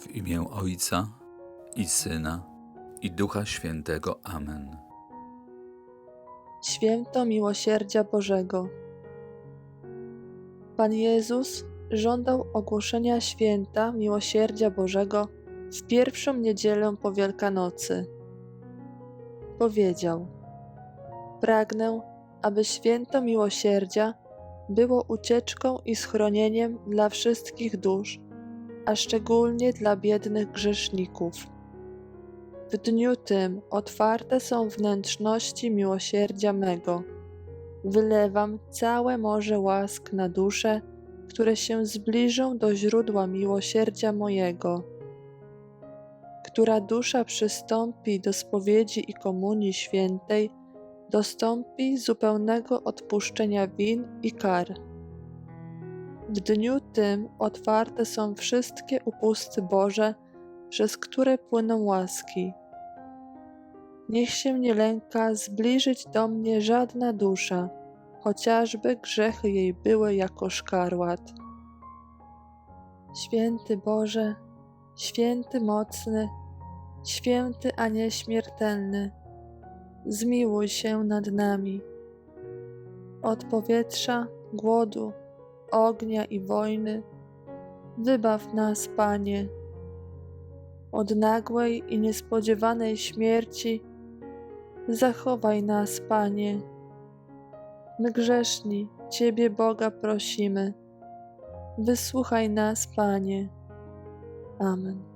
W imię Ojca i Syna i Ducha Świętego. Amen. Święto miłosierdzia Bożego. Pan Jezus żądał ogłoszenia święta miłosierdzia Bożego w pierwszą niedzielę po Wielkanocy. Powiedział: Pragnę, aby święto miłosierdzia było ucieczką i schronieniem dla wszystkich dusz, a szczególnie dla biednych grzeszników. W dniu tym otwarte są wnętrzności miłosierdzia mego. Wylewam całe morze łask na dusze, które się zbliżą do źródła miłosierdzia mojego. Która dusza przystąpi do spowiedzi i komunii świętej, dostąpi zupełnego odpuszczenia win i kar. W dniu tym otwarte są wszystkie upusty Boże, przez które płyną łaski. Niech się nie lęka zbliżyć do mnie żadna dusza, chociażby grzechy jej były jako szkarłat. Święty Boże, święty mocny, święty a nieśmiertelny, zmiłuj się nad nami. Od powietrza, głodu, ognia i wojny, wybaw nas, Panie. Od nagłej i niespodziewanej śmierci, zachowaj nas, Panie. My grzeszni Ciebie, Boga, prosimy. Wysłuchaj nas, Panie. Amen.